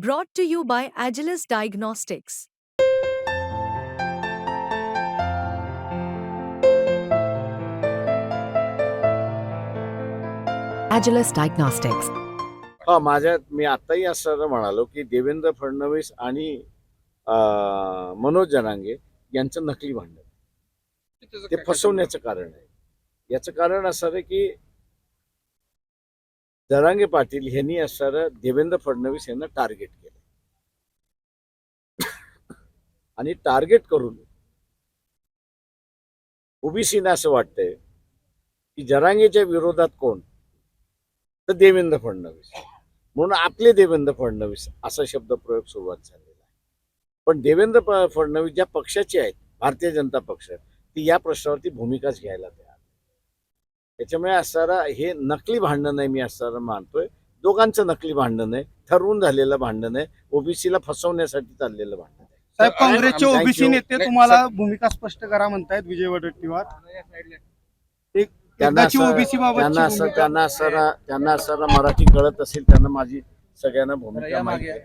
Brought to you by Agilus Diagnostics. Agilus Diagnostics. हा माझ्या मी आताही असं म्हणालो की देवेंद्र फडणवीस आणि अं, मनोज जनांगे यांचं नकली भांडण ते फसवण्याचं कारण आहे याचं कारण असं आहे की जरांगे पाटील यांनी असणारं देवेंद्र फडणवीस यांना टार्गेट केलं. आणि टार्गेट करून ओबीसीना असं वाटतंय की जरांगेच्या विरोधात कोण? तर देवेंद्र फडणवीस. म्हणून आपले देवेंद्र फडणवीस असा शब्द प्रयोग सुरुवात झालेला आहे. पण देवेंद्र फडणवीस ज्या पक्षाचे आहेत भारतीय जनता पक्ष ती या प्रश्नावरती भूमिकाच घ्यायला तयार त्याच्यामुळे असणारा हे नकली भांडण आहे मी असणारा मानतोय. दोघांचं नकली भांडण आहे ठरवून झालेलं भांडण आहे ओबीसीला फसवण्यासाठी चाललेलं भांडण आहे साहेब काँग्रेसचे. ओबीसी नेते तुम्हाला भूमिका स्पष्ट करा म्हणतायत विजय वडेट्टीवार. एक त्यांना एकदाची असं- ओबीसी त्यांना असं त्यांना असणारा त्यांना असणारा मराठी कळत असेल त्यांना माझी सगळ्यांना भूमिका माहिती आहे.